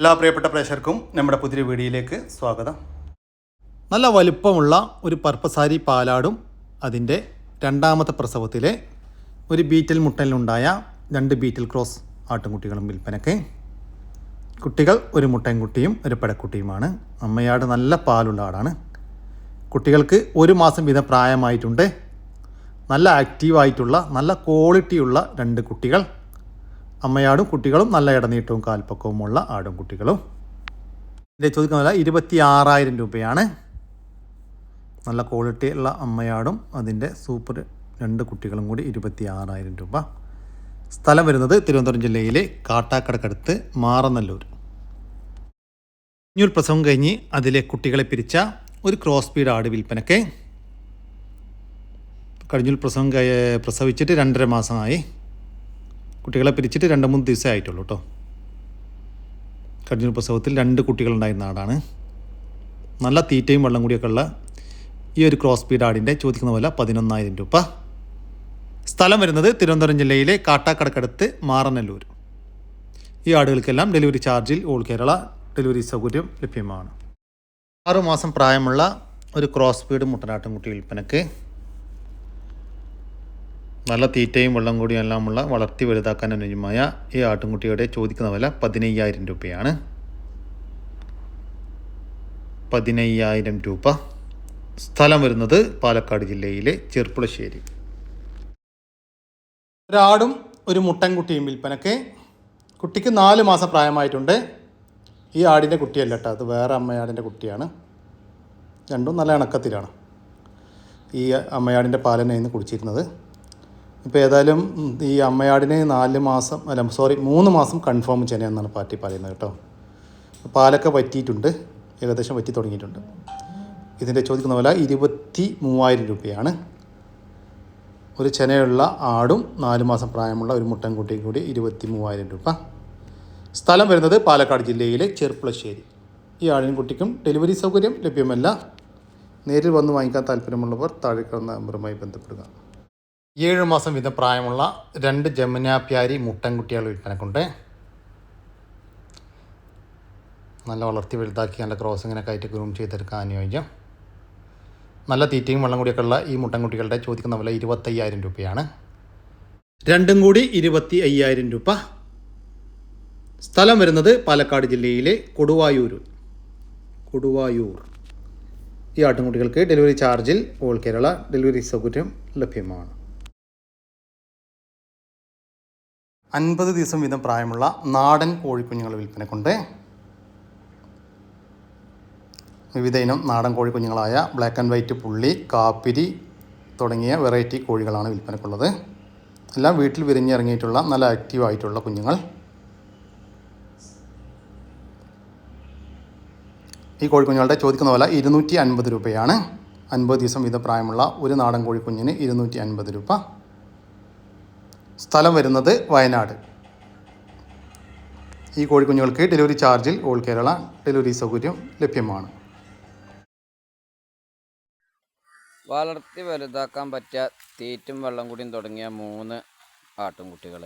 എല്ലാ പ്രിയപ്പെട്ട പ്രേക്ഷകർക്കും നമ്മുടെ പുതിയ വീഡിയോയിലേക്ക് സ്വാഗതം. നല്ല വലുപ്പമുള്ള ഒരു പർപ്പസാരി പാലാടും അതിന്റെ രണ്ടാമത്തെ പ്രസവത്തിലെ ഒരു ബീറ്റൽ മുട്ടലിനുണ്ടായ രണ്ട് ബീറ്റൽ ക്രോസ് ആട്ടുംകുട്ടികളും വിൽപ്പനയ്ക്ക്. കുട്ടികൾ ഒരു മുട്ടൻകുട്ടിയും ഒരു പടക്കുട്ടിയുമാണ്. അമ്മയാട് നല്ല പാലുള്ള ആടാണ്. കുട്ടികൾക്ക് ഒരു മാസം വീതം പ്രായമായിട്ടുണ്ട്. നല്ല ആക്റ്റീവായിട്ടുള്ള നല്ല ക്വാളിറ്റിയുള്ള രണ്ട് കുട്ടികൾ അമ്മയാടും കുട്ടികളും നല്ല ഇടനീട്ടവും കാൽപ്പക്കവുമുള്ള ആടും കുട്ടികളും. ഇതിന്റെ ചോദിക്കുന്ന വില ഇരുപത്തി ആറായിരം രൂപയാണ്. നല്ല ക്വാളിറ്റി ഉള്ള അമ്മയാടും അതിന്റെ സൂപ്പർ രണ്ട് കുട്ടികളും കൂടി ഇരുപത്തി ആറായിരം രൂപ. സ്ഥലം വരുന്നത് തിരുവനന്തപുരം ജില്ലയിലെ കാട്ടാക്കടക്കടുത്ത് മാറനല്ലൂർ. ഇനിയൊരു പ്രസവം കഴിഞ്ഞ് അതിലെ കുട്ടികളെ പിരിച്ച ഒരു ക്രോസ് സ്പീഡ് ആട് വിൽപ്പനയ്ക്ക് കഴിഞ്ഞൊരു പ്രസവം പ്രസവിച്ചിട്ട് രണ്ടര മാസമായി. കുട്ടികളെ പിരിച്ചിട്ട് രണ്ട് മൂന്ന് ദിവസമേ ആയിട്ടുള്ളൂ കേട്ടോ കഴിഞ്ഞ പ്രസവത്തിൽ രണ്ട് കുട്ടികളുണ്ടായിരുന്ന ആടാണ് നല്ല തീറ്റയും വെള്ളം കൂടിയൊക്കെ ഉള്ള ഈ ഒരു ക്രോസ് സ്പീഡ് ആടിന്റെ ചോദിക്കുന്ന പോലെ പതിനൊന്നായിരം രൂപ. സ്ഥലം വരുന്നത് തിരുവനന്തപുരം ജില്ലയിലെ കാട്ടാക്കടക്കടുത്ത് മാറനല്ലൂർ. ഈ ആടുകൾക്കെല്ലാം ഡെലിവറി ചാർജിൽ ഓൾ കേരള ഡെലിവറി സൗകര്യം ലഭ്യമാണ്. ആറുമാസം പ്രായമുള്ള ഒരു ക്രോസ് സ്പീഡ് മുട്ടനാട്ടും കുട്ടി വിൽപ്പനക്ക് നല്ല തീറ്റയും വെള്ളം കൂടിയും എല്ലാമുള്ള വളർത്തി വലുതാക്കാൻ അനുയോജ്യമായ ഈ ആട്ടുംകുട്ടിയുടെ ചോദിക്കുന്ന വില പതിനയ്യായിരം രൂപയാണ്. പതിനയ്യായിരം രൂപ. സ്ഥലം വരുന്നത് പാലക്കാട് ജില്ലയിലെ ചെർപ്പുളശ്ശേരി. ഒരാടും ഒരു മുട്ടൻകുട്ടിയും വിൽപ്പനക്ക്. കുട്ടിക്ക് നാല് മാസം പ്രായമായിട്ടുണ്ട്. ഈ ആടിന്റെ കുട്ടിയല്ല കേട്ടോ അത് വേറെ അമ്മയാടിന്റെ കുട്ടിയാണ്. രണ്ടും നല്ല ഇണക്കത്തിലാണ് ഈ അമ്മയാടിന്റെ പാലനായിരുന്നു കുടിച്ചിരുന്നത്. ഇപ്പോൾ ഏതായാലും ഈ അമ്മയാടിനെ നാല് മാസം അല്ല സോറി മൂന്ന് മാസം കൺഫേം ചെയ്യണമെന്നാണ് പാർട്ടി പറയുന്നത് കേട്ടോ. പാലൊക്കെ പറ്റിയിട്ടുണ്ട് ഏകദേശം പറ്റി തുടങ്ങിയിട്ടുണ്ട്. ഇതിന്റെ ചോദിക്കുന്ന വില ഇരുപത്തി മൂവായിരം രൂപയാണ്. ഒരു ചെനയുള്ള ആടും നാല് മാസം പ്രായമുള്ള ഒരു മുട്ടൻ കുട്ടിയും കൂടി ഇരുപത്തി മൂവായിരം രൂപ. സ്ഥലം വരുന്നത് പാലക്കാട് ജില്ലയിലെ ചെർപ്പുളശ്ശേരി. ഈ ആടിനും കുട്ടിക്കും ഡെലിവറി സൗകര്യം ലഭ്യമല്ല. നേരിൽ വന്ന് വാങ്ങിക്കാൻ താല്പര്യമുള്ളവർ താഴെ നമ്പറുമായി ബന്ധപ്പെടുക. ഏഴ് മാസം വീതം പ്രായമുള്ള രണ്ട് ജമുനാപ്യാരി മുട്ടൻകുട്ടികൾ വിൽപ്പനക്കുണ്ട് നല്ല വളർത്തി വലുതാക്കി നല്ല ക്രോസിങ്ങിനൊക്കെ ആയിട്ട് ഗ്രൂം ചെയ്തെടുക്കാൻ അനുയോജ്യം. നല്ല തീറ്റയും വെള്ളം കൂടിയൊക്കെ ഉള്ള ഈ മുട്ടൻകുട്ടികളുടെ ചോദിക്കുന്ന വില ഇരുപത്തയ്യായിരം രൂപയാണ്. രണ്ടും കൂടി ഇരുപത്തി അയ്യായിരം രൂപ. സ്ഥലം വരുന്നത് പാലക്കാട് ജില്ലയിലെ കൊടുവായൂർ കൊടുവായൂർ. ഈ ആട്ടിൻകുട്ടികൾക്ക് ഡെലിവറി ചാർജിൽ ഓൾ കേരള ഡെലിവറി സൗകര്യം ലഭ്യമാണ്. അൻപത് ദിവസം വീതം പ്രായമുള്ള നാടൻ കോഴിക്കുഞ്ഞുങ്ങൾ വിൽപ്പനക്കുണ്ട് വിവിധ ഇനം നാടൻ കോഴിക്കുഞ്ഞുങ്ങളായ ബ്ലാക്ക് ആൻഡ് വൈറ്റ് പുള്ളി കാപ്പിരി തുടങ്ങിയ വെറൈറ്റി കോഴികളാണ് വിൽപ്പനക്കുള്ളത്. എല്ലാം വീട്ടിൽ വിരിഞ്ഞിറങ്ങിയിട്ടുള്ള നല്ല ആക്റ്റീവ് ആയിട്ടുള്ള കുഞ്ഞുങ്ങൾ. ഈ കോഴിക്കുഞ്ഞുങ്ങളുടെ ചോദിക്കുന്ന വില ഇരുന്നൂറ്റി അൻപത് രൂപയാണ്. അൻപത് ദിവസം വീതം പ്രായമുള്ള ഒരു നാടൻ കോഴിക്കുഞ്ഞിന് ഇരുന്നൂറ്റി അൻപത് രൂപ. സ്ഥലം വരുന്നത് വയനാട്. ഈ കോഴിക്കുഞ്ഞുങ്ങൾക്ക് ഡെലിവറി ചാർജിൽ ഓൾ കേരള ഡെലിവറി സൗകര്യം ലഭ്യമാണ്. വളർത്തി വലുതാക്കാൻ പറ്റിയ തീറ്റും വെള്ളം കൂടിയും തുടങ്ങിയ മൂന്ന് ആട്ടുംകുട്ടികൾ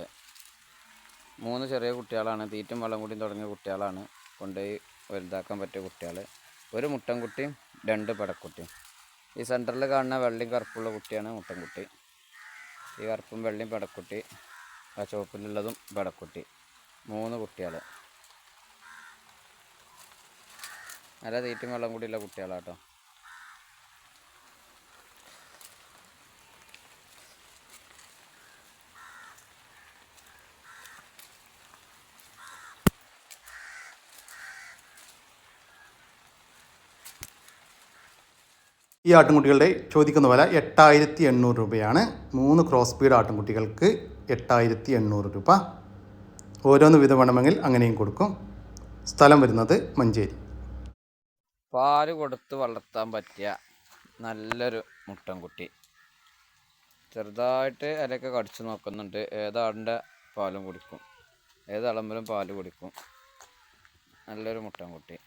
മൂന്ന് ചെറിയ കുട്ടികളാണ് തീറ്റും വെള്ളം കൂടിയും തുടങ്ങിയ കുട്ടികളാണ് കൊണ്ടുപോയി വലുതാക്കാൻ പറ്റിയ കുട്ടികൾ ഒരു മുട്ടൻകുട്ടിയും രണ്ട് പടക്കുട്ടിയും. ഈ സെന്ററിൽ കാണുന്ന വെള്ളയും കറുപ്പുള്ള കുട്ടിയാണ് മുട്ടൻകുട്ടി. ഈ കറുപ്പും വെള്ളയും പടക്കുട്ടി ആ ചുവപ്പിലുള്ളതും പടക്കുട്ടി. മൂന്ന് കുട്ടികൾ നല്ല തീറ്റും വെള്ളം കൂടിയുള്ള കുട്ടികളാട്ടോ. ഈ ആട്ടിൻകുട്ടികളുടെ ചോദിക്കുന്ന വില എട്ടായിരത്തി എണ്ണൂറ് രൂപയാണ്. മൂന്ന് ക്രോസ് സ്പീഡ് ആട്ടിൻകുട്ടികൾക്ക് എട്ടായിരത്തി എണ്ണൂറ് രൂപ. ഓരോന്ന് വിധം വേണമെങ്കിൽ അങ്ങനെയും കൊടുക്കും. സ്ഥലം വരുന്നത് മഞ്ചേരി. പാൽ കൊടുത്ത് വളർത്താൻ പറ്റിയ നല്ലൊരു മുട്ടൻകുട്ടി. ചെറുതായിട്ട് ഇലയൊക്കെ കടിച്ചു നോക്കുന്നുണ്ട്. ഏതാടിന്റെ പാലും കുടിക്കും. ഏത് അളമ്പിലും പാൽ കുടിക്കും. നല്ലൊരു മുട്ടൻകുട്ടി.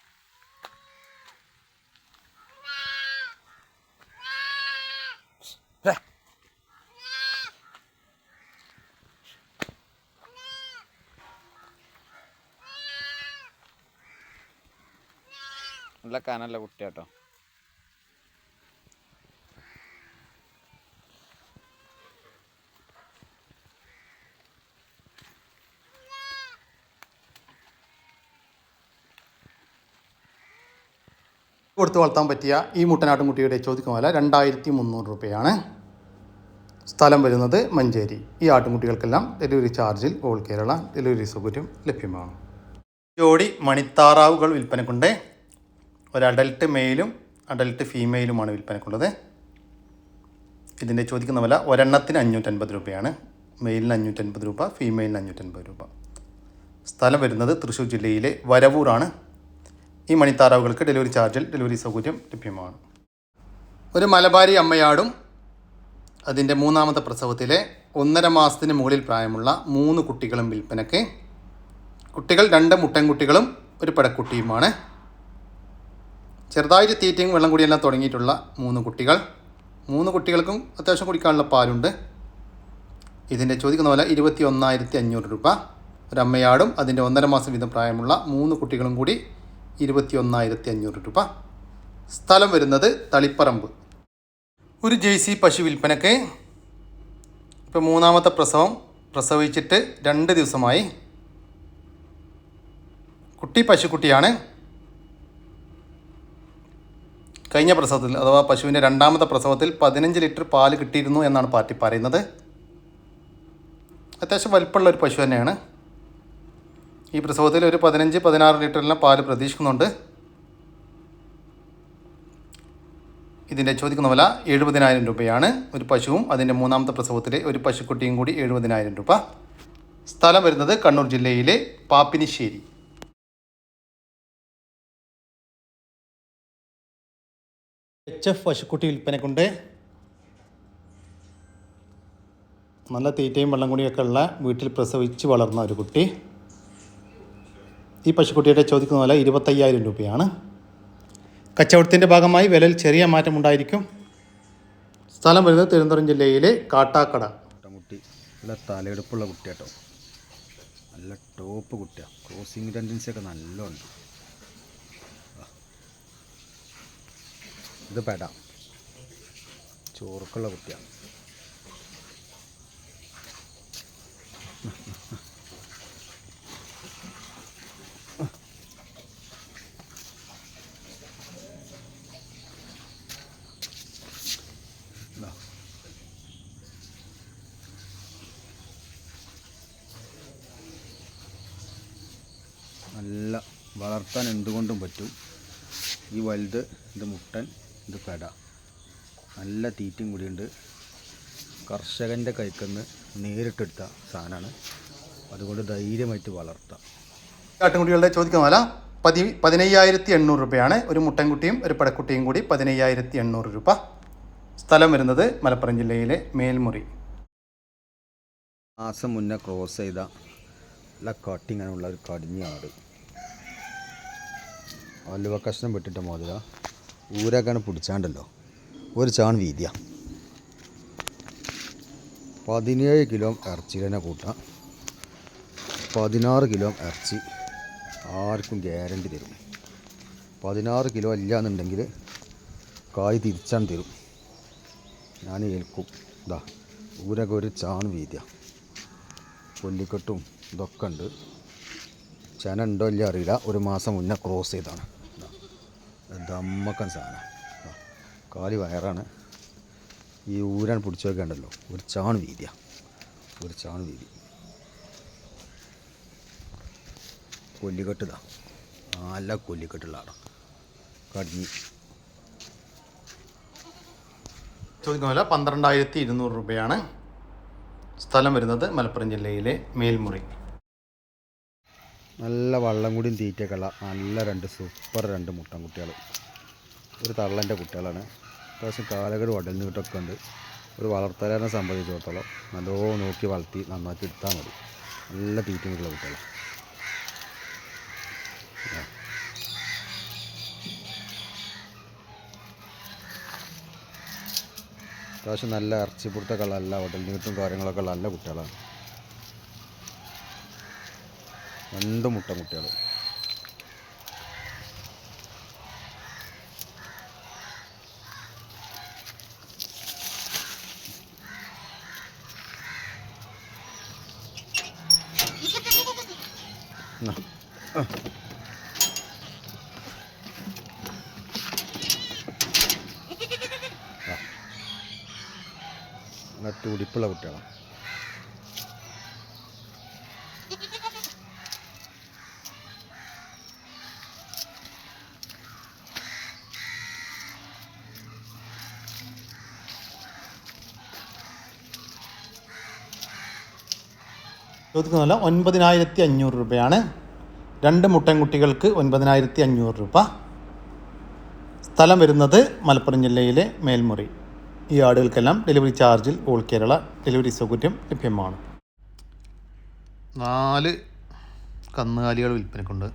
നല്ല കനല്ല കുട്ടിയാട്ടോ. കൊടുത്ത് വളർത്താൻ പറ്റിയ ഈ മുട്ടനാട്ടുംകുട്ടിയുടെ ചോദിക്കുന്ന വില രണ്ടായിരത്തി മുന്നൂറ് രൂപയാണ്. സ്ഥലം വരുന്നത് മഞ്ചേരി. ഈ ആട്ടുംകുട്ടികൾക്കെല്ലാം ഡെലിവറി ചാർജിൽ ഓൾ കേരള ഡെലിവറി സൗകര്യം ലഭ്യമാണ്. ജോഡി മണിത്താറാവുകൾ വിൽപ്പനക്കുണ്ട്. ഒരു അഡൽട്ട് മെയിലും അഡൽട്ട് ഫീമെയിലുമാണ് വിൽപ്പനക്കുള്ളത്. ഇതിന്റെ ചോദിക്കുന്ന വില ഒരെണ്ണത്തിന് അഞ്ഞൂറ്റൻപത് രൂപയാണ്. മെയിലിന് അഞ്ഞൂറ്റൻപത് രൂപ ഫീമെയിലിന് അഞ്ഞൂറ്റൻപത് രൂപ. സ്ഥലം വരുന്നത് തൃശ്ശൂർ ജില്ലയിലെ വരവൂറാണ് ഈ മണിത്താറാവുകൾക്ക് ഡെലിവറി ചാർജിൽ ഡെലിവറി സൗകര്യം ലഭ്യമാണ്. ഒരു മലബാരി അമ്മയാടും അതിന്റെ മൂന്നാമത്തെ പ്രസവത്തിലെ ഒന്നര മാസത്തിന് മുകളിൽ പ്രായമുള്ള മൂന്ന് കുട്ടികളും വിൽപ്പനയ്ക്ക്. കുട്ടികൾ രണ്ട് മുട്ടൻകുട്ടികളും ഒരു പടക്കുട്ടിയുമാണ് ചെറുതായിട്ട് തീറ്റയും വെള്ളം കുടിയെല്ലാം തുടങ്ങിയിട്ടുള്ള മൂന്ന് കുട്ടികൾ. മൂന്ന് കുട്ടികൾക്കും അത്യാവശ്യം കുടിക്കാനുള്ള പാലുണ്ട്. ഇതിന്റെ ചോദിക്കുന്ന പോലെ ഇരുപത്തി ഒന്നായിരത്തി അഞ്ഞൂറ് രൂപ. ഒരമ്മയാടും അതിന്റെ ഒന്നര മാസം വീതം പ്രായമുള്ള മൂന്ന് കുട്ടികളും കൂടി ഇരുപത്തി ഒന്നായിരത്തി അഞ്ഞൂറ് രൂപ. സ്ഥലം വരുന്നത് തളിപ്പറമ്പ്. ഒരു ജേഴ്സി പശു വിൽപ്പനയ്ക്ക് ഇപ്പോൾ മൂന്നാമത്തെ പ്രസവം പ്രസവിച്ചിട്ട് രണ്ട് ദിവസമായി. കുട്ടി പശുക്കുട്ടിയാണ്. കഴിഞ്ഞ പ്രസവത്തിൽ അഥവാ പശുവിന്റെ രണ്ടാമത്തെ പ്രസവത്തിൽ പതിനഞ്ച് ലിറ്റർ പാൽ കിട്ടിയിരുന്നു എന്നാണ് പാർട്ടി പറയുന്നത്. അത്യാവശ്യം വലിപ്പമുള്ള ഒരു പശു തന്നെയാണ്. ഈ പ്രസവത്തിൽ ഒരു പതിനഞ്ച് പതിനാറ് ലിറ്ററിലെ പാൽ പ്രതീക്ഷിക്കുന്നുണ്ട്. ഇതിന്റെ ചോദിക്കുന്ന വില എഴുപതിനായിരം രൂപയാണ്. ഒരു പശുവും അതിന്റെ മൂന്നാമത്തെ പ്രസവത്തിലെ ഒരു പശുക്കുട്ടിയും കൂടി എഴുപതിനായിരം രൂപ. സ്ഥലം വരുന്നത് കണ്ണൂർ ജില്ലയിലെ പാപ്പിനിശ്ശേരി. എച്ച് എഫ് പശുക്കുട്ടി വിൽപ്പനക്കുണ്ട് നല്ല തീറ്റയും വെള്ളം കുടിയൊക്കെ ഉള്ള വീട്ടിൽ പ്രസവിച്ച് വളർന്ന ഒരു കുട്ടി. ഈ പശുക്കുട്ടിയുടെ ചോദിക്കുന്ന വില ഇരുപത്തയ്യായിരം രൂപയാണ്. കച്ചവടത്തിന്റെ ഭാഗമായി വിലയിൽ ചെറിയ മാറ്റം ഉണ്ടായിരിക്കും. സ്ഥലം വരുന്നത് തിരുവനന്തപുരം ജില്ലയിലെ കാട്ടാക്കട. കുട്ടി നല്ല തലയെടുപ്പുള്ള കുട്ടിയാട്ടോ. നല്ല ടോപ്പ് കുട്ടിയാണ് ക്രോസിംഗ് ടെൻഡൻസി ഒക്കെ നല്ലോണ്ട്. ഇത് പെട. ചോറുക്കുള്ള കുട്ടിയാണ് നല്ല വളർത്താൻ എന്തുകൊണ്ടും പറ്റും. ഈ വലുത് ഇത് മുട്ടൻ. ഇത് പെട. നല്ല തീറ്റയും കൂടിയുണ്ട്. കർഷകന്റെ കൈക്കന്ന് നേരിട്ടെടുത്ത സാധനമാണ്. അതുകൊണ്ട് ധൈര്യമായിട്ട് വളർത്താം. ആട്ടിൻകുട്ടികളുടെ ചോദിക്കുന്ന വില പതി പതിനയ്യായിരത്തി എണ്ണൂറ് രൂപയാണ്. ഒരു മുട്ടൻകുട്ടിയും ഒരു പടക്കുട്ടിയും കൂടി പതിനയ്യായിരത്തി എണ്ണൂറ് രൂപ. സ്ഥലം വരുന്നത് മലപ്പുറം ജില്ലയിലെ മേൽമുറി. മാസം മുന്നേ ക്രോസ് ചെയ്ത നല്ല കട്ടിങ്ങനുള്ള ഒരു കടിഞ്ഞ ആട് അലുവ കഷ്ണം വിട്ടിട്ട് മോതിര. ഊരൊക്കെയാണ് പിടിച്ചാണ്ടല്ലോ. ഒരു ചാൺ വീതിയ. പതിനേഴ് കിലോ ഇറച്ചി തന്നെ കൂട്ടാം. പതിനാറ് കിലോ ഇറച്ചി ആർക്കും ഗ്യാരണ്ടി തരും. പതിനാറ് കിലോ ഇല്ല എന്നുണ്ടെങ്കിൽ കായ് തിരിച്ചാണ് തരും. ഞാൻ ഏൽക്കും. ഇതാ ഊരൊക്കെ ഒരു ചാൺ വീതിയ. കൊല്ലിക്കെട്ടും ഇതൊക്കെ ഉണ്ട് ചന ഉണ്ടോ ഇല്ല അറിയില്ല. ഒരു മാസം മുന്നേ ക്രോസ് ചെയ്താണ് ദമ്മക്കൻ സാധനം. ദാ, കാലി വയറാണ്. ഈ ഊരാൻ പിടിച്ചു വെക്കേണ്ടല്ലോ ഒരു ചാൺ വീതിയ. ഒരു ചാൺ വീതി. കൊല്ലിക്കെട്ടിതാ. നല്ല കൊല്ലിക്കെട്ടുള്ള കടിഞ്ഞി ചോദിക്കുന്ന പോലെ പന്ത്രണ്ടായിരത്തി ഇരുന്നൂറ് രൂപയാണ് സ്ഥലം വരുന്നത് മലപ്പുറം ജില്ലയിലെ മേൽമുറി. നല്ല വള്ളം കൂടിയും തീറ്റയൊക്കെ ഉള്ള നല്ല രണ്ട് സൂപ്പർ രണ്ട് മുട്ടൻ കുട്ടികൾ. ഒരു തള്ളന്റെ കുട്ടികളാണ്. അത്യാവശ്യം കാലകട് വടൽ നീട്ടൊക്കെ ഉണ്ട്. ഒരു വളർത്തലാരനെ സംബന്ധിച്ചിടത്തോളം നല്ലോണം നോക്കി വളർത്തി നന്നാക്കി എടുത്താൽ മതി. നല്ല തീറ്റ മുട്ടുള്ള കുട്ടികളാണ്. അത്യാവശ്യം നല്ല ഇറച്ചിപ്പുറത്തൊക്കെ ഉള്ള നല്ല ഉടൽ നീട്ടും കാര്യങ്ങളൊക്കെ ഉള്ള നല്ല കുട്ടികളാണ്. രണ്ട് മുട്ട കുട്ടികൾ. നട്ടുപിടിപ്പുള്ള കുട്ടികളാണ് ചോദിക്കുന്നതല്ല ഒൻപതിനായിരത്തി അഞ്ഞൂറ് രൂപയാണ്. രണ്ട് മുട്ടൻകുട്ടികൾക്ക് ഒൻപതിനായിരത്തി അഞ്ഞൂറ് രൂപ. സ്ഥലം വരുന്നത് മലപ്പുറം ജില്ലയിലെ മേൽമുറി. ഈ ആടുകൾക്കെല്ലാം ഡെലിവറി ചാർജിൽ ഓൾ കേരള ഡെലിവറി സൗകര്യം ലഭ്യമാണ്. നാല് കന്നുകാലികൾ വിൽപ്പനക്കുണ്ട്.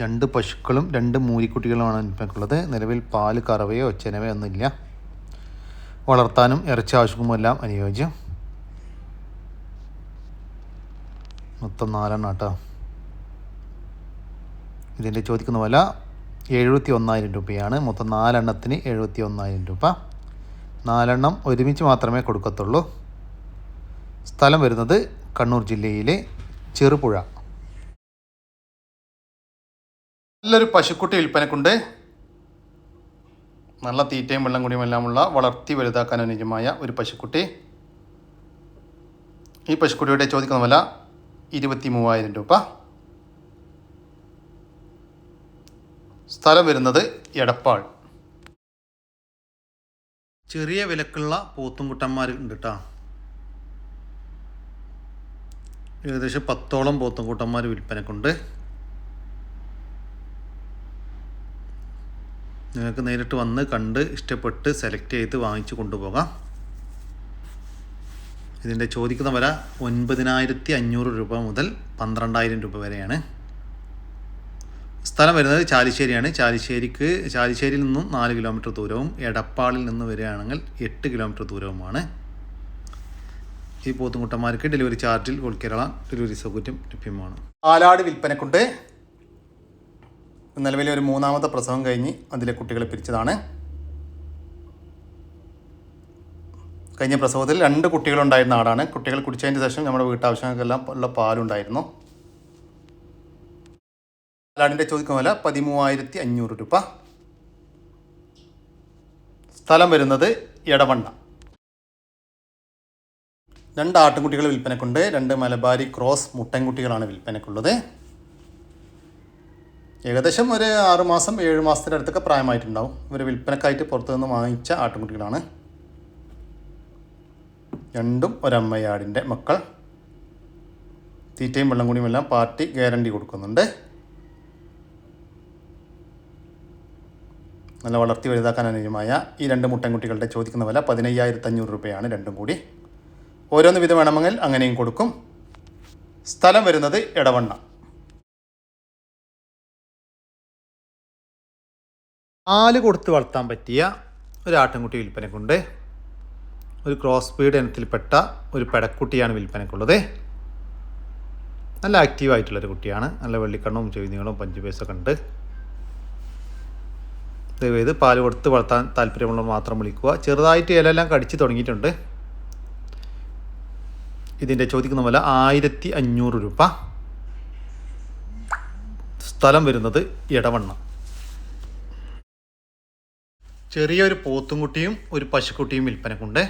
രണ്ട് പശുക്കളും രണ്ട് മൂരിക്കുട്ടികളുമാണ് വിൽപ്പനക്കുള്ളത്. നിലവിൽ പാൽ കറവയോ ചെനവയോ ഒന്നുമില്ല. വളർത്താനും ഇറച്ചി ആവശ്യവുമെല്ലാം അനുയോജ്യം. മൊത്തം നാലെണ്ണം കേട്ടോ. ഇതിന്റെ ചോദിക്കുന്ന വില എഴുപത്തി ഒന്നായിരം രൂപയാണ്. മൊത്തം നാലെണ്ണത്തിന് എഴുപത്തി ഒന്നായിരം രൂപ. നാലെണ്ണം ഒരുമിച്ച് മാത്രമേ കൊടുക്കത്തുള്ളൂ. സ്ഥലം വരുന്നത് കണ്ണൂർ ജില്ലയിലെ ചെറുപുഴ. നല്ലൊരു പശുക്കുട്ടി വിൽപ്പനക്കുണ്ട്. നല്ല തീറ്റയും വെള്ളം കുടിയുമെല്ലാമുള്ള വളർത്തി വലുതാക്കാൻ അനുയോജ്യമായ ഒരു പശുക്കുട്ടി. ഈ പശുക്കുട്ടിയുടെ ചോദിക്കുന്ന വില ഇരുപത്തി മൂവായിരം രൂപ. സ്ഥലം വരുന്നത് എടപ്പാൾ. ചെറിയ വിലക്കുള്ള പോത്തുംകുട്ടന്മാർ ഉണ്ട് കേട്ടോ ഏകദേശം പത്തോളം പോത്തുംകുട്ടന്മാർ വിൽപ്പനക്കുണ്ട്. നിങ്ങൾക്ക് നേരിട്ട് വന്ന് കണ്ട് ഇഷ്ടപ്പെട്ട് സെലക്ട് ചെയ്ത് വാങ്ങിച്ചു കൊണ്ടുപോകാം. ഇതിന്റെ ചോദിക്കുന്ന വില ഒൻപതിനായിരത്തി അഞ്ഞൂറ് രൂപ മുതൽ പന്ത്രണ്ടായിരം രൂപ വരെയാണ്. സ്ഥലം വരുന്നത് ചാലിശ്ശേരിയാണ്. ചാലിശ്ശേരിക്ക് ചാലിശ്ശേരിയിൽ നിന്നും നാല് കിലോമീറ്റർ ദൂരവും എടപ്പാളിൽ നിന്ന് വരികയാണെങ്കിൽ എട്ട് കിലോമീറ്റർ ദൂരവുമാണ്. ഈ പോത്തുമുട്ടന്മാർക്ക് ഡെലിവറി ചാർജിൽ ഓൾ കേരള ഡെലിവറി സൗകര്യം ലഭ്യമാണ്. പാലാട് വിൽപ്പനക്കുണ്ട്. നിലവിലെ ഒരു മൂന്നാമത്തെ പ്രസവം കഴിഞ്ഞ് അതിലെ കുട്ടികളെ പിരിച്ചതാണ്. കഴിഞ്ഞ പ്രസവത്തിൽ രണ്ട് കുട്ടികളുണ്ടായിരുന്ന ആടാണ്. കുട്ടികൾ കുടിച്ചതിന് ശേഷം നമ്മുടെ വീട്ടാവശ്യങ്ങൾക്കെല്ലാം ഉള്ള പാലുണ്ടായിരുന്നു. പാലാടിന്റെ ചോദിക്കുന്ന വില പതിമൂവായിരത്തി അഞ്ഞൂറ് രൂപ. സ്ഥലം വരുന്നത് എടവണ്ണ. രണ്ട് ആട്ടുംകുട്ടികൾ വിൽപ്പനക്കുണ്ട്. രണ്ട് മലബാരി ക്രോസ് മുട്ടൻകുട്ടികളാണ് വിൽപ്പനക്കുള്ളത്. ഏകദേശം ഒരു ആറുമാസം ഏഴ് മാസത്തിന്റെ അടുത്തൊക്കെ പ്രായമായിട്ടുണ്ടാവും. ഇവർ വിൽപ്പനക്കായിട്ട് പുറത്തുനിന്ന് വാങ്ങിച്ച ആട്ടിൻകുട്ടികളാണ് രണ്ടും ഒരമ്മയാടിന്റെ മക്കൾ. തീറ്റയും വെള്ളം കൂടിയും എല്ലാം പാർട്ടി ഗ്യാരണ്ടി കൊടുക്കുന്നുണ്ട്. നല്ല വളർത്തി വലുതാക്കാൻ അനുയോജ്യമായ ഈ രണ്ട് മുട്ടൻകുട്ടികളുടെ ചോദിക്കുന്ന വില പതിനയ്യായിരത്തി അഞ്ഞൂറ് രൂപയാണ് രണ്ടും കൂടി. ഓരോന്ന് വിധം വേണമെങ്കിൽ അങ്ങനെയും കൊടുക്കും. സ്ഥലം വരുന്നത് ഇടവണ്ണ പാൽ കൊടുത്ത് വളർത്താൻ പറ്റിയ ഒരു ആട്ടിൻകുട്ടി വിൽപ്പനക്കുണ്ട്. ഒരു ക്രോസ് ബ്രീഡ് ഇനത്തിൽപ്പെട്ട ഒരു പെടക്കുട്ടിയാണ് വിൽപ്പനക്കുള്ളത് നല്ല ആക്റ്റീവ് ആയിട്ടുള്ളൊരു കുട്ടിയാണ്. നല്ല വെള്ളിക്കണ്ണും ചെവിനീളും പഞ്ചുപേസൊക്കെ ഉണ്ട്. ദയവേത് പാൽ കൊടുത്ത് വളർത്താൻ താല്പര്യമുള്ളവർ മാത്രം വിളിക്കുക. ചെറുതായിട്ട് ഇലയെല്ലാം കടിച്ച് തുടങ്ങിയിട്ടുണ്ട്. ഇതിന്റെ ചോദിക്കുന്ന വില ആയിരത്തി അഞ്ഞൂറ് രൂപ. സ്ഥലം വരുന്നത് ഇടവണ്ണ ചെറിയൊരു പോത്തുംകുട്ടിയും ഒരു പശുക്കുട്ടിയും വിൽപ്പനക്കുണ്ട്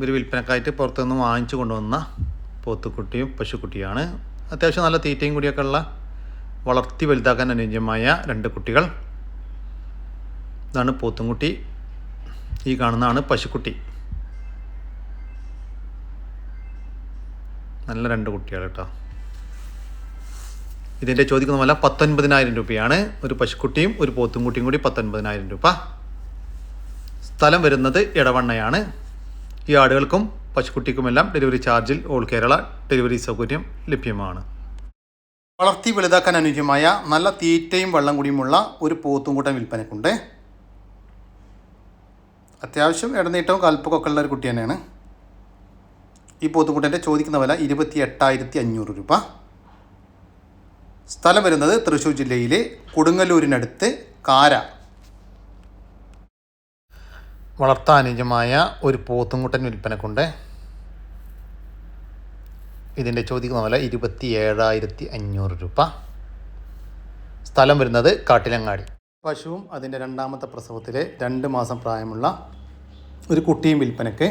ഇവർ വിൽപ്പനക്കായിട്ട് പുറത്തുനിന്ന് വാങ്ങിച്ചു കൊണ്ടുവന്ന പോത്തുക്കുട്ടിയും പശുക്കുട്ടിയാണ്. അത്യാവശ്യം നല്ല തീറ്റയും കൂടിയൊക്കെ ഉള്ള വളർത്തി വലുതാക്കാൻ അനുയോജ്യമായ രണ്ട് കുട്ടികൾ. ഇതാണ് പോത്തുംകുട്ടി. ഈ കാണുന്നതാണ് പശുക്കുട്ടി. നല്ല രണ്ട് കുട്ടികൾ കേട്ടോ. ഇതിന്റെ ചോദിക്കുന്ന പോലെ പത്തൊൻപതിനായിരം രൂപയാണ്. ഒരു പശുക്കുട്ടിയും ഒരു പോത്തുംകുട്ടിയും കൂടി പത്തൊൻപതിനായിരം രൂപ. സ്ഥലം വരുന്നത് ഇടവണ്ണയാണ് ഈ ആടുകൾക്കും പശുക്കുട്ടിക്കുമെല്ലാം ഡെലിവറി ചാർജിൽ ഓൾ കേരള ഡെലിവറി സൗകര്യം ലഭ്യമാണ്. വളർത്തി വലുതാക്കാൻ അനുയോജ്യമായ നല്ല തീറ്റയും വെള്ളം കൂടിയുമുള്ള ഒരു പോത്തുംകൂട്ടം വിൽപ്പനക്കുണ്ട്. അത്യാവശ്യം ഇടനീട്ടവും കൽപ്പൊക്കെ ഉള്ള ഒരു കുട്ടി തന്നെയാണ്. ഈ പോത്തുംകൂട്ടന്റെ ചോദിക്കുന്ന വില ഇരുപത്തി എട്ടായിരത്തി അഞ്ഞൂറ് രൂപ. സ്ഥലം വരുന്നത് തൃശ്ശൂർ ജില്ലയിലെ കൊടുങ്ങല്ലൂരിനടുത്ത് കാര വളർത്താനുജമായ ഒരു പോത്തുംകുട്ടൻ വിൽപ്പനക്കുണ്ട് ഇതിന്റെ ചോദിക്കുന്ന വില ഇരുപത്തി ഏഴായിരത്തി അഞ്ഞൂറ് രൂപ. സ്ഥലം വരുന്നത് കാട്ടിലങ്ങാടി. പശുവും അതിന്റെ രണ്ടാമത്തെ പ്രസവത്തിലെ രണ്ട് മാസം പ്രായമുള്ള ഒരു കുട്ടിയും വിൽപ്പനയ്ക്ക്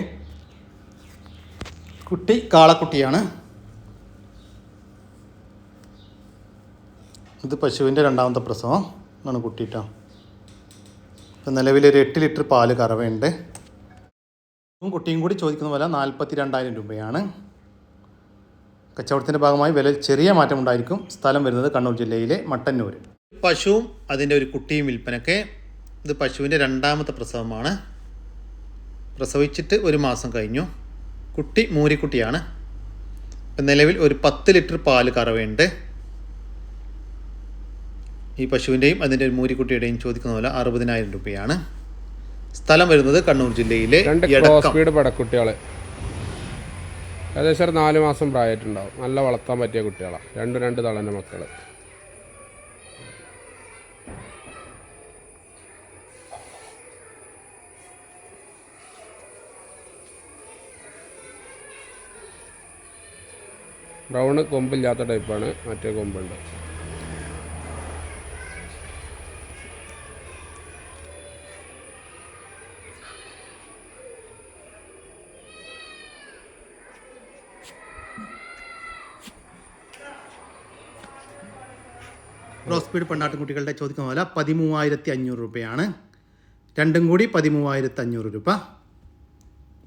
കുട്ടി കാളക്കുട്ടിയാണ്. ഇത് പശുവിന്റെ രണ്ടാമത്തെ പ്രസവം ആണ് കുട്ടി കേട്ടോ. ഇപ്പം നിലവിൽ ഒരു എട്ട് ലിറ്റർ പാൽ കറവയുണ്ട്. കുട്ടിയും കൂടി ചോദിക്കുന്ന വില നാൽപ്പത്തി രണ്ടായിരം രൂപയാണ്. കച്ചവടത്തിന്റെ ഭാഗമായി വില ചെറിയ മാറ്റമുണ്ടായിരിക്കും സ്ഥലം വരുന്നത് കണ്ണൂർ ജില്ലയിലെ മട്ടന്നൂർ പശുവും അതിന്റെ ഒരു കുട്ടിയും വിൽപ്പനയ്ക്ക് ഇത് പശുവിന്റെ രണ്ടാമത്തെ പ്രസവമാണ്. പ്രസവിച്ചിട്ട് ഒരു മാസം കഴിഞ്ഞു. കുട്ടി മൂരിക്കുട്ടിയാണ്. ഇപ്പം നിലവിൽ ഒരു പത്ത് ലിറ്റർ പാൽ കറവയുണ്ട്. ഈ പശുവിന്റെയും അതിന്റെ ഒരു മൂരിക്കുട്ടിയുടെയും ചോദിക്കുന്ന പോലെ അറുപതിനായിരം രൂപയാണ്. സ്ഥലം വരുന്നത് കണ്ണൂർ ജില്ലയിലെ പടക്കുട്ടികളെ സ്പീഡ് പടക്കുട്ടികൾ ഏകദേശം ഒരു നാല് മാസം പ്രായമായിട്ടുണ്ടാവും. നല്ല വളർത്താൻ പറ്റിയ കുട്ടികളാണ് രണ്ട് രണ്ട് തളന്റെ മക്കൾ ബ്രൗണ് കൊമ്പില്ലാത്ത ടൈപ്പാണ്. മറ്റേ കൊമ്പുണ്ട്. സ്പീഡ് പെണ്ണാട്ടുകുട്ടികളുടെ ചോദിക്കുന്ന പോലെ പതിമൂവായിരത്തി അഞ്ഞൂറ് രൂപയാണ്. രണ്ടും കൂടി പതിമൂവായിരത്തി അഞ്ഞൂറ് രൂപ.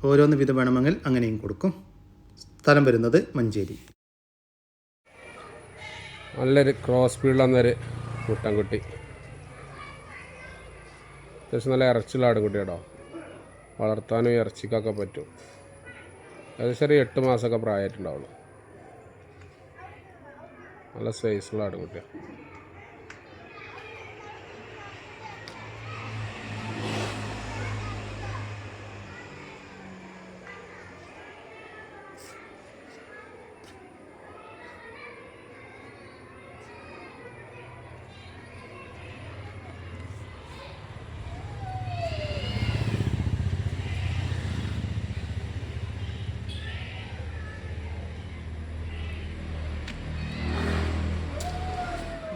ഓരോന്ന് വിധം വേണമെങ്കിൽ അങ്ങനെയും കൊടുക്കും. സ്ഥലം വരുന്നത് മഞ്ചേരി. നല്ലൊരു ക്രോസ് സ്പീഡിലെന്നൊരു മുട്ടൻകുട്ടി. അത്യാവശ്യം നല്ല ഇറച്ചിയുള്ള ആടുകുട്ടിയാടോ വളർത്താനും ഇറച്ചിക്കൊക്കെ പറ്റും. ഏകദേശം ഒരു എട്ട് മാസമൊക്കെ പ്രായമായിട്ടുണ്ടാവുള്ളൂ. നല്ല സൈസുള്ള ആടുകുട്ടിയാണ്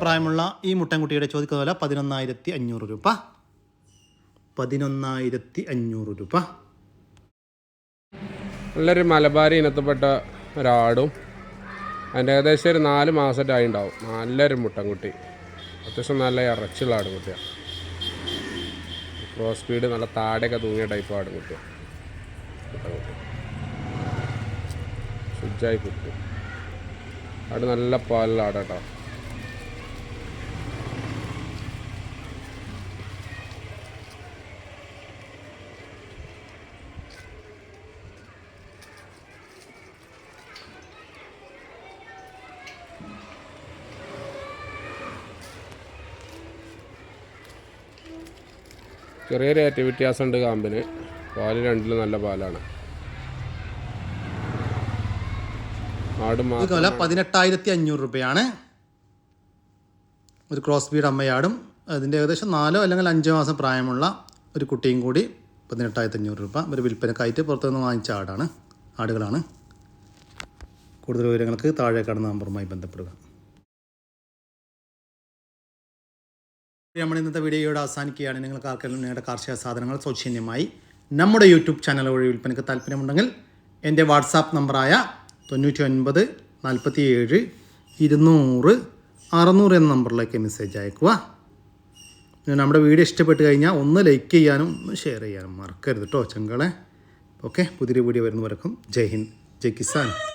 പ്രായമുള്ള ഈ മുട്ടൻകുട്ടിയുടെ ചോദിക്കുന്ന വില പതിനൊന്നായിരത്തി അഞ്ഞൂറ് രൂപ. പതിനൊന്നായിരത്തി അഞ്ഞൂറ് രൂപ. നല്ലൊരു മലബാരി ഇനത്തിൽപ്പെട്ട ഒരാടും അതിന്റെ ഏകദേശം ഒരു നാല് മാസമായിട്ട് ഉണ്ടാവും നല്ലൊരു മുട്ടൻകുട്ടി. അത്യാവശ്യം നല്ല ഇറച്ചിയുള്ള ആടുകുട്ടിയാണ് ക്രോസ് സ്പീഡ് നല്ല താടെയൊക്കെ തൂങ്ങിയ ടൈപ്പ് ആടുകുട്ടിയാണ് മുട്ടൻകുട്ടി. കുട്ടി. ആട് നല്ല പാലുള്ള ആടാട്ടോ. ചെറിയൊരു റേറ്റ് വ്യത്യാസമുണ്ട് കാമ്പിന്. പാൽ രണ്ടിലും നല്ല പാലാണ്. വില പതിനെട്ടായിരത്തി അഞ്ഞൂറ് രൂപയാണ്. ഒരു ക്രോസ് ബീഡ് അമ്മയാടും. അതിന്റെ ഏകദേശം നാലോ അല്ലെങ്കിൽ അഞ്ചോ മാസം പ്രായമുള്ള ഒരു കുട്ടിയും കൂടി പതിനെട്ടായിരത്തി അഞ്ഞൂറ് രൂപ. ഒരു വിൽപ്പനക്കായിട്ട് പുറത്തുനിന്ന് വാങ്ങിച്ച ആടാണ് ആടുകളാണ്. കൂടുതൽ വിവരങ്ങൾക്ക് താഴെ കാണുന്ന നമ്പറുമായി ബന്ധപ്പെടുക. നമ്മൾ ഇന്നത്തെ വീഡിയോയോട് അവസാനിക്കുകയാണ്. നിങ്ങൾക്ക് ആർക്കെങ്കിലും നിങ്ങളുടെ കാർഷിക സാധനങ്ങൾ സൗജന്യമായി നമ്മുടെ യൂട്യൂബ് ചാനൽ വഴി വിൽപ്പനയ്ക്ക് താല്പര്യമുണ്ടെങ്കിൽ എന്റെ വാട്സാപ്പ് നമ്പറായ തൊണ്ണൂറ്റി ഒൻപത് നാൽപ്പത്തി ഏഴ് ഇരുന്നൂറ് അറുന്നൂറ് എന്ന നമ്പറിലേക്ക് മെസ്സേജ് അയക്കുക നമ്മുടെ വീഡിയോ ഇഷ്ടപ്പെട്ട് കഴിഞ്ഞാൽ ഒന്ന് ലൈക്ക് ചെയ്യാനും ഒന്ന് ഷെയർ ചെയ്യാനും മറക്കരുത് കേട്ടോ ചെങ്കളെ. ഓക്കെ പുതിയൊരു വീഡിയോ വരുന്നവർക്കും ജയ് ഹിന്ദ് ജയ് കിസാൻ.